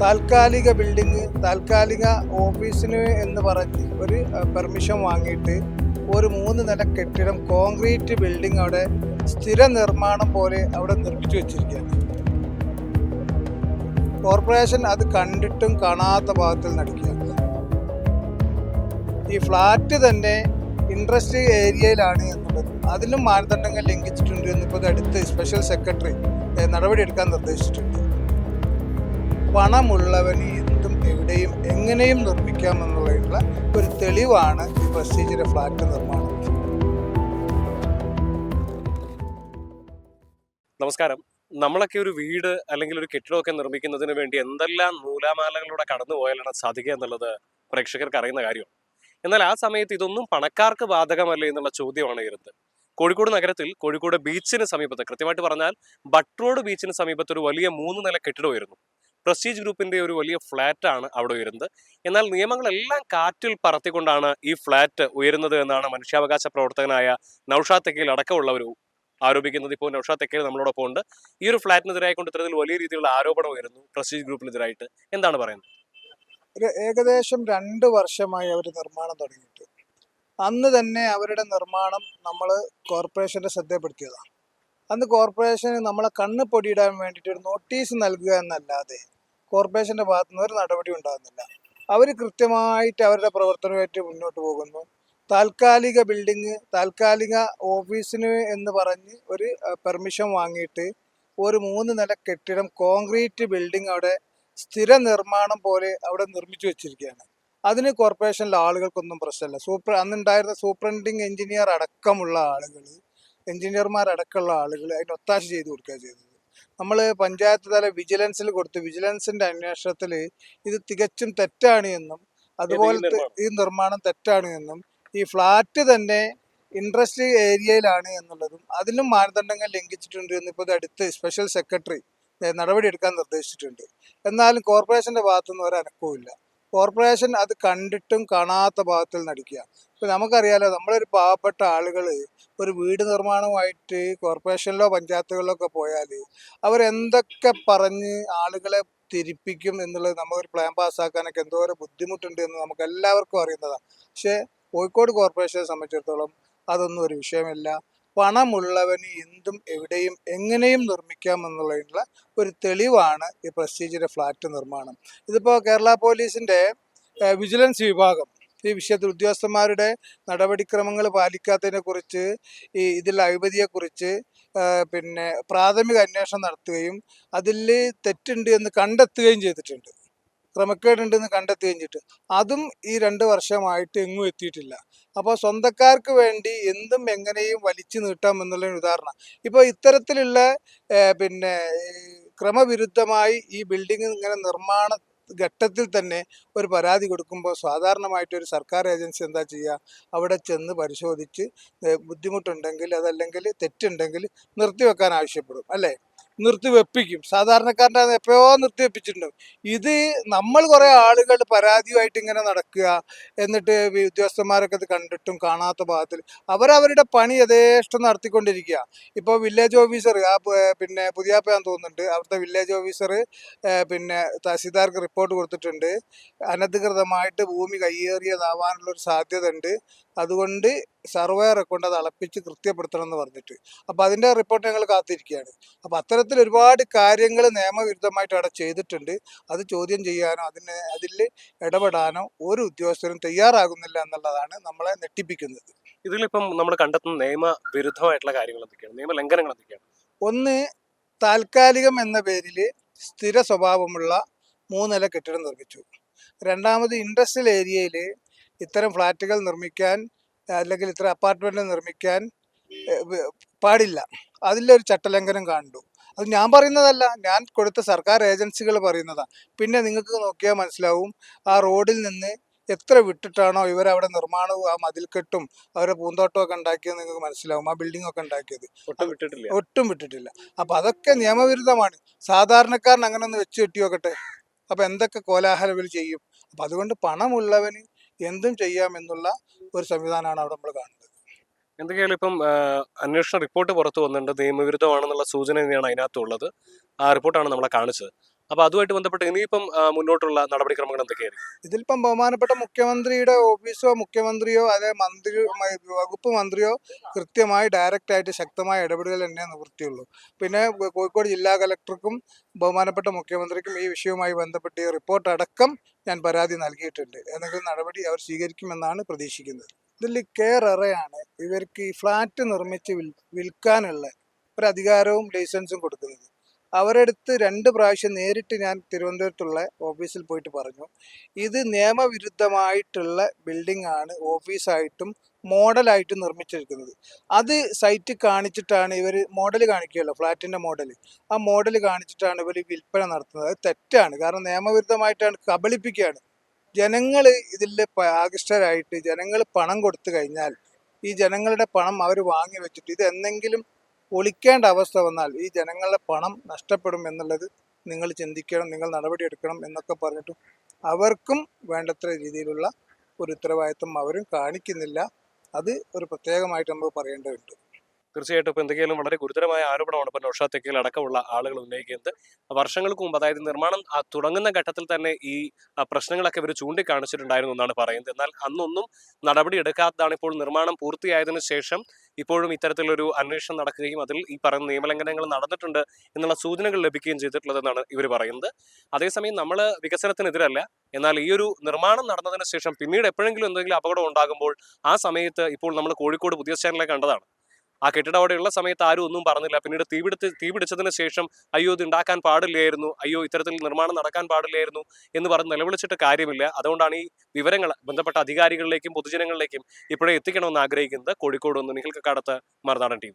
താൽക്കാലിക ബിൽഡിങ് താൽക്കാലിക ഓഫീസിന് എന്ന് പറഞ്ഞ് ഒരു പെർമിഷൻ വാങ്ങിയിട്ട് ഒരു മൂന്ന് നില കെട്ടിടം കോൺക്രീറ്റ് ബിൽഡിംഗ് അവിടെ സ്ഥിര നിർമ്മാണം പോലെ അവിടെ നിർമ്മിച്ചു വെച്ചിരിക്കുകയാണ്. കോർപ്പറേഷൻ അത് കണ്ടിട്ടും കാണാത്ത ഭാഗത്തിൽ നടക്കുകയാണ്. ഈ ഫ്ലാറ്റ് തന്നെ ഇൻട്രസ്റ്റ് ഏരിയയിലാണ് എന്നുള്ളത്. അതിലും മാനദണ്ഡങ്ങൾ ലംഘിച്ചിട്ടുണ്ട് എന്നിപ്പോൾ അടുത്ത് സ്പെഷ്യൽ സെക്രട്ടറി നടപടിയെടുക്കാൻ നിർദ്ദേശിച്ചിട്ടുണ്ട്. പണമുള്ളവന് എന്തും എവിടെയും എങ്ങനെയും നിർമ്മിക്കാമെന്നുള്ള ഒരു തെളിവാണ് ഈ പ്രസ്റ്റീജിന്റെ ഫ്ലാറ്റ് നിർമ്മാണം. നമസ്കാരം. നമ്മളൊക്കെ ഒരു വീട് അല്ലെങ്കിൽ ഒരു കെട്ടിടമൊക്കെ നിർമ്മിക്കുന്നതിന് വേണ്ടി എന്തെല്ലാം നൂലാമാലകളിലൂടെ കടന്നു പോയാലാണ് സാധിക്കുക എന്നുള്ളത് പ്രേക്ഷകർക്ക് അറിയുന്ന കാര്യമാണ് എന്നാൽ ആ സമയത്ത് ഇതൊന്നും പണക്കാർക്ക് ബാധകമല്ലേ എന്നുള്ള ചോദ്യമാണ് വരുന്നത് കോഴിക്കോട് നഗരത്തിൽ കോഴിക്കോട് ബീച്ചിന് സമീപത്ത് കൃത്യമായിട്ട് പറഞ്ഞാൽ ബട്ട് റോഡ് ബീച്ചിന് സമീപത്ത് ഒരു വലിയ മൂന്ന് നില കെട്ടിടമായിരുന്നു പ്രസ്റ്റീജ് ഗ്രൂപ്പിന്റെ ഒരു വലിയ ഫ്ലാറ്റ് ആണ് അവിടെ ഉയരുന്നത്. എന്നാൽ നിയമങ്ങളെല്ലാം കാറ്റിൽ പറത്തിക്കൊണ്ടാണ് ഈ ഫ്ലാറ്റ് ഉയരുന്നത് എന്നാണ് മനുഷ്യാവകാശ പ്രവർത്തകനായ നൌഷാദ് തെക്കയിൽ അടക്കമുള്ളവർ ആരോപിക്കുന്നത്. ഇപ്പോൾ നൌഷാദ് തെക്കയിൽ നമ്മളോടൊപ്പം ഉണ്ട്. ഈ ഒരു ഫ്ലാറ്റിനെതിരായിക്കൊണ്ട് ഇത്തരത്തിൽ വലിയ രീതിയിലുള്ള ആരോപണം ഉയരുന്നു പ്രസ്റ്റീജ് ഗ്രൂപ്പിനെതിരായിട്ട് എന്താണ് പറയുന്നത്? ഒരു ഏകദേശം രണ്ട് വർഷമായി അവർ നിർമ്മാണം തുടങ്ങിയിട്ട്. അന്ന് തന്നെ അവരുടെ നിർമ്മാണം നമ്മൾ കോർപ്പറേഷന്റെ ശ്രദ്ധപ്പെടുത്തിയതാണ് അന്ന് കോർപ്പറേഷന് നമ്മളെ കണ്ണ് പൊടിയിടാൻ വേണ്ടിയിട്ട് ഒരു നോട്ടീസ് നൽകുക എന്നല്ലാതെ കോർപ്പറേഷന്റെ ഭാഗത്തുനിന്ന് ഒരു നടപടി ഉണ്ടാകുന്നില്ല. അവർ കൃത്യമായിട്ട് അവരുടെ പ്രവർത്തനമായിട്ട് മുന്നോട്ട് പോകുന്നു. താൽക്കാലിക ബിൽഡിങ് താൽക്കാലിക ഓഫീസിന് എന്ന് പറഞ്ഞ് ഒരു പെർമിഷൻ വാങ്ങിയിട്ട് ഒരു മൂന്ന് നില കെട്ടിടം കോൺക്രീറ്റ് ബിൽഡിംഗ് അവിടെ സ്ഥിര നിർമ്മാണം പോലെ അവിടെ നിർമ്മിച്ചു വെച്ചിരിക്കുകയാണ്. അതിന് കോർപ്പറേഷനിലെ ആളുകൾക്കൊന്നും പ്രശ്നമില്ല. സൂപ്പർ അന്നുണ്ടായിരുന്ന സൂപ്രണ്ടിങ് എഞ്ചിനീയർ അടക്കമുള്ള ആളുകൾ എഞ്ചിനീയർമാർ അടക്കമുള്ള ആളുകൾ അതിന് ഒത്താശ ചെയ്തു കൊടുക്കുക ചെയ്തത്. നമ്മൾ പഞ്ചായത്ത് തല വിജിലൻസിൽ കൊടുത്തു. വിജിലൻസിന്റെ അന്വേഷണത്തിൽ ഇത് തികച്ചും തെറ്റാണ് എന്നും അതുപോലെ ഈ നിർമ്മാണം തെറ്റാണ് എന്നും ഈ ഫ്ലാറ്റ് തന്നെ ഇൻട്രസ്റ്റ് ഏരിയയിലാണ് എന്നുള്ളതും അതിലും മാനദണ്ഡങ്ങൾ ലംഘിച്ചിട്ടുണ്ട് എന്ന് ഇപ്പോൾ അടുത്ത് സ്പെഷ്യൽ സെക്രട്ടറി നടപടിയെടുക്കാൻ നിർദ്ദേശിച്ചിട്ടുണ്ട്. എന്നാലും കോർപ്പറേഷന്റെ ഭാഗത്തുനിന്ന് ഒരു അനക്കവുമില്ല കോർപ്പറേഷൻ അത് കണ്ടിട്ടും കാണാത്ത ഭാഗത്തിൽ നടിക്കുക. ഇപ്പൊ നമുക്കറിയാലോ നമ്മളൊരു പാവപ്പെട്ട ആളുകൾ ഒരു വീട് നിർമ്മാണമായിട്ട് കോർപ്പറേഷനിലോ പഞ്ചായത്തുകളിലോ ഒക്കെ പോയാൽ അവരെന്തൊക്കെ പറഞ്ഞ് ആളുകളെ തിരിപ്പിക്കും എന്നുള്ളത് നമുക്കൊരു പ്ലാൻ പാസ്സാക്കാനൊക്കെ എന്തോരം ബുദ്ധിമുട്ടുണ്ട് എന്ന് നമുക്ക് എല്ലാവർക്കും അറിയുന്നതാണ് പക്ഷേ കോഴിക്കോട് കോർപ്പറേഷനെ സംബന്ധിച്ചിടത്തോളം അതൊന്നും ഒരു വിഷയമല്ല. പണമുള്ളവന് എന്തും എവിടെയും എങ്ങനെയും നിർമ്മിക്കാമെന്നുള്ളതിനുള്ള ഒരു തെളിവാണ് ഈ പ്രസ്റ്റീജിന്റെ ഫ്ലാറ്റ് നിർമ്മാണം. ഇതിപ്പോൾ കേരള പോലീസിന്റെ വിജിലൻസ് വിഭാഗം ഈ വിഷയത്തിൽ ഉദ്യോഗസ്ഥന്മാരുടെ നടപടിക്രമങ്ങൾ പാലിക്കാത്തതിനെ കുറിച്ച് ഈ ഇതിൽ അഴിമതിയെക്കുറിച്ച് പിന്നെ പ്രാഥമിക അന്വേഷണം നടത്തുകയും അതിൽ തെറ്റുണ്ട് എന്ന് കണ്ടെത്തുകയും ചെയ്തിട്ടുണ്ട്. ക്രമക്കേടുണ്ടെന്ന് കണ്ടെത്തുകയും ചെയ്തിട്ട്. അതും ഈ രണ്ട് വർഷമായിട്ട് എങ്ങും എത്തിയിട്ടില്ല. അപ്പോൾ സ്വന്തക്കാർക്ക് വേണ്ടി എന്തും എങ്ങനെയും വലിച്ചു നീട്ടാം എന്നുള്ള ഉദാഹരണം. ഇപ്പോൾ ഇത്തരത്തിലുള്ള പിന്നെ ക്രമവിരുദ്ധമായി ഈ ബിൽഡിംഗ് ഇങ്ങനെ നിർമ്മാണ ഘട്ടത്തിൽ തന്നെ ഒരു പരാതി കൊടുക്കുമ്പോൾ സാധാരണമായിട്ട് ഒരു സർക്കാർ ഏജൻസി എന്താ ചെയ്യുക? അവിടെ ചെന്ന് പരിശോധിച്ച് ബുദ്ധിമുട്ടുണ്ടെങ്കിൽ അതല്ലെങ്കിൽ തെറ്റുണ്ടെങ്കിൽ നിർത്തിവെക്കാൻ ആവശ്യപ്പെടും. അല്ലേ? നിർത്തിവെപ്പിക്കും സാധാരണക്കാരന്റെ എപ്പോഴോ നിർത്തി വെപ്പിച്ചിട്ടുണ്ടാവും. ഇത് നമ്മൾ കുറേ ആളുകൾ പരാതിയുമായിട്ട് ഇങ്ങനെ നടക്കുക എന്നിട്ട് ഉദ്യോഗസ്ഥന്മാരൊക്കെ ഇത് കണ്ടിട്ടും കാണാത്ത ഭാഗത്തിൽ അവരവരുടെ പണി യഥേഷ്ടം നടത്തിക്കൊണ്ടിരിക്കുക. ഇപ്പോൾ വില്ലേജ് ഓഫീസർ ആ പിന്നെ പുതിയാപ്പയാൻ തോന്നുന്നുണ്ട് അവിടുത്തെ വില്ലേജ് ഓഫീസർ പിന്നെ തഹസീൽദാർക്ക് റിപ്പോർട്ട് കൊടുത്തിട്ടുണ്ട്. അനധികൃതമായിട്ട് ഭൂമി കയ്യേറിയതാവാനുള്ള ഒരു സാധ്യത ഉണ്ട് അതുകൊണ്ട് സർവേറെ കൊണ്ട് അത് അളപ്പിച്ച് കൃത്യപ്പെടുത്തണം എന്ന് പറഞ്ഞിട്ട്. അപ്പോൾ അതിന്റെ റിപ്പോർട്ട് ഞങ്ങൾ കാത്തിരിക്കുകയാണ്. അപ്പോൾ അത്തരത്തിൽ ഒരുപാട് കാര്യങ്ങൾ നിയമവിരുദ്ധമായിട്ട് അവിടെ ചെയ്തിട്ടുണ്ട്. അത് ചോദ്യം ചെയ്യാനോ അതിന് അതിൽ ഇടപെടാനോ ഒരു ഉദ്യോഗസ്ഥരും തയ്യാറാകുന്നില്ല എന്നുള്ളതാണ് നമ്മളെ നെട്ടിപ്പിക്കുന്നത് ഇതിലിപ്പം നമ്മൾ കണ്ടെത്തുന്ന നിയമവിരുദ്ധമായിട്ടുള്ള കാര്യങ്ങൾ എന്തൊക്കെയാണ്? നിയമലംഘനങ്ങൾ എന്തൊക്കെയാണ്? ഒന്ന് താൽക്കാലികം എന്ന പേരിൽ സ്ഥിര സ്വഭാവമുള്ള മൂന്നില കെട്ടിടം നിർമ്മിച്ചു. രണ്ടാമത് ഇൻഡസ്ട്രിയൽ ഏരിയയിൽ ഇത്തരം ഫ്ലാറ്റുകൾ നിർമ്മിക്കാൻ അല്ലെങ്കിൽ ഇത്ര അപ്പാർട്ട്മെന്റ് നിർമ്മിക്കാൻ പാടില്ല. അതിലൊരു ചട്ടലംഘനം കണ്ടു. അത് ഞാൻ പറയുന്നതല്ല. ഞാൻ കൊടുത്ത സർക്കാർ ഏജൻസികൾ പറയുന്നതാണ് പിന്നെ നിങ്ങൾക്ക് നോക്കിയാൽ മനസ്സിലാവും ആ റോഡിൽ നിന്ന് എത്ര വിട്ടിട്ടാണോ ഇവരവിടെ നിർമ്മാണവും ആ മതിൽക്കെട്ടും അവരുടെ പൂന്തോട്ടവും ഒക്കെ ഉണ്ടാക്കിയത് നിങ്ങൾക്ക് മനസ്സിലാവും. ആ ബിൽഡിംഗ് ഒക്കെ ഉണ്ടാക്കിയത്. ഒട്ടും വിട്ടിട്ടില്ല. ഒട്ടും വിട്ടിട്ടില്ല. അപ്പൊ അതൊക്കെ നിയമവിരുദ്ധമാണ്. സാധാരണക്കാരൻ അങ്ങനെ ഒന്ന് വെച്ച് കെട്ടി നോക്കട്ടെ അപ്പൊ എന്തൊക്കെ കോലാഹലവിൽ ചെയ്യും? അപ്പൊ അതുകൊണ്ട് പണമുള്ളവന് എന്തും ചെയ്യാം എന്നുള്ള ഒരു സംവിധാനമാണ് അവിടെ നമ്മൾ കാണുന്നത്. എന്തൊക്കെയാലും ഇപ്പം അന്വേഷണ റിപ്പോർട്ട് പുറത്തു വന്നിട്ടുണ്ട് നിയമവിരുദ്ധമാണെന്നുള്ള സൂചന തന്നെയാണ് അതിനകത്തുള്ളത്. ആ റിപ്പോർട്ടാണ് നമ്മളെ കാണിച്ചത്. അപ്പൊ അതുമായിട്ട് ബന്ധപ്പെട്ട് ഇനിയിപ്പം മുന്നോട്ടുള്ള നടപടിക്രമങ്ങൾ എന്തൊക്കെയായിരിക്കും? ഇതിലിപ്പം ബഹുമാനപ്പെട്ട മുഖ്യമന്ത്രിയുടെ ഓഫീസോ മുഖ്യമന്ത്രിയോ അതെ മന്ത്രി വകുപ്പ് മന്ത്രിയോ കൃത്യമായി ഡയറക്റ്റ് ആയിട്ട് ശക്തമായ ഇടപെടൽ തന്നെ നിവൃത്തിയുള്ളൂ. പിന്നെ കോഴിക്കോട് ജില്ലാ കലക്ടർക്കും ബഹുമാനപ്പെട്ട മുഖ്യമന്ത്രിക്കും ഈ വിഷയവുമായി ബന്ധപ്പെട്ട് ഈ റിപ്പോർട്ട് അടക്കം ഞാൻ പരാതി നൽകിയിട്ടുണ്ട്. എന്തെങ്കിലും നടപടി അവർ സ്വീകരിക്കുമെന്നാണ് പ്രതീക്ഷിക്കുന്നത്. ഇതിൽ കെയർ അറയാണ് ഇവർക്ക് ഈ ഫ്ലാറ്റ് നിർമ്മിച്ച് വിൽ വിൽക്കാനുള്ള ഒരു അധികാരവും ലൈസൻസും കൊടുക്കുന്നത്. അവരെടുത്ത് രണ്ട് പ്രാവശ്യം നേരിട്ട് ഞാൻ തിരുവനന്തപുരത്തുള്ള ഓഫീസിൽ പോയിട്ട് പറഞ്ഞു. ഇത് നിയമവിരുദ്ധമായിട്ടുള്ള ബിൽഡിംഗ് ആണ് ഓഫീസായിട്ടും മോഡലായിട്ടും നിർമ്മിച്ചിരിക്കുന്നത് അത് സൈറ്റ് കാണിച്ചിട്ടാണ് ഇവർ മോഡൽ കാണിക്കുകയല്ലോ ഫ്ലാറ്റിന്റെ മോഡൽ ആ മോഡൽ കാണിച്ചിട്ടാണ് ഇവർ വിൽപ്പന നടത്തുന്നത്. അത് തെറ്റാണ്. കാരണം നിയമവിരുദ്ധമായിട്ടാണ് കബളിപ്പിക്കുകയാണ്. ജനങ്ങൾ ഇതിൽ ആകൃഷ്ടരായിട്ട് ജനങ്ങൾ പണം കൊടുത്തു കഴിഞ്ഞാൽ ഈ ജനങ്ങളുടെ പണം അവർ വാങ്ങി വെച്ചിട്ട് ഇത് എന്തെങ്കിലും ഒളിക്കേണ്ട അവസ്ഥ വന്നാൽ ഈ ജനങ്ങളുടെ പണം നഷ്ടപ്പെടും എന്നുള്ളത് നിങ്ങൾ ചിന്തിക്കണം നിങ്ങൾ നടപടിയെടുക്കണം എന്നൊക്കെ പറഞ്ഞിട്ട് അവർക്കും വേണ്ടത്ര രീതിയിലുള്ള ഒരു ഉത്തരവാദിത്വം അവരും കാണിക്കുന്നില്ല. അത് ഒരു പ്രത്യേകമായിട്ട് നമുക്ക് പറയേണ്ടതുണ്ട്. തീർച്ചയായിട്ടും ഇപ്പൊ എന്തെങ്കിലും വളരെ ഗുരുതരമായ ആരോപണമാണ് ഇപ്പൊ നൌഷാദ് തെക്കിൽ അടക്കമുള്ള ആളുകൾ ഉന്നയിക്കുന്നത്. വർഷങ്ങൾക്ക് മുമ്പ് അതായത് നിർമ്മാണം തുടങ്ങുന്ന ഘട്ടത്തിൽ തന്നെ ഈ പ്രശ്നങ്ങളൊക്കെ ഇവർ ചൂണ്ടിക്കാണിച്ചിട്ടുണ്ടായിരുന്നു എന്നാണ് പറയുന്നത്. എന്നാൽ അന്നൊന്നും നടപടി എടുക്കാത്തതാണ് ഇപ്പോൾ നിർമ്മാണം പൂർത്തിയായതിനു ശേഷം ഇപ്പോഴും ഇത്തരത്തിലൊരു അന്വേഷണം നടക്കുകയും അതിൽ ഈ പറയുന്ന നിയമലംഘനങ്ങൾ നടന്നിട്ടുണ്ട് എന്നുള്ള സൂചനകൾ ലഭിക്കുകയും ചെയ്തിട്ടുള്ളതെന്നാണ് ഇവർ പറയുന്നത്. അതേസമയം നമ്മൾ വികസനത്തിനെതിരല്ല. എന്നാൽ ഈ ഒരു നിർമ്മാണം നടന്നതിന് ശേഷം പിന്നീട് എപ്പോഴെങ്കിലും എന്തെങ്കിലും അപകടം ഉണ്ടാകുമ്പോൾ ആ സമയത്ത് ഇപ്പോൾ നമ്മൾ കോഴിക്കോട് പുതിയ സ്റ്റാൻഡിലെ കണ്ടതാണ്. ആ കെട്ടിടം അവിടെയുള്ള സമയത്ത് ആരും ഒന്നും പറഞ്ഞില്ല. പിന്നീട് തീപിടുത്ത് തീപിടിച്ചതിന് ശേഷം അയ്യോ ഇത് ഉണ്ടാക്കാൻ പാടില്ലായിരുന്നു. അയ്യോ ഇത്തരത്തിൽ നിർമ്മാണം നടക്കാൻ പാടില്ലായിരുന്നു എന്ന് പറഞ്ഞ് നിലവിളിച്ചിട്ട് കാര്യമില്ല. അതുകൊണ്ടാണ് ഈ വിവരങ്ങൾ ബന്ധപ്പെട്ട അധികാരികളിലേക്കും പൊതുജനങ്ങളിലേക്കും ഇപ്പോഴേ എത്തിക്കണമെന്ന് ആഗ്രഹിക്കുന്നത് കോഴിക്കോട് നിന്ന് നിഖിൽ കക്കാടത്ത് മറുനാടൻ ടീം.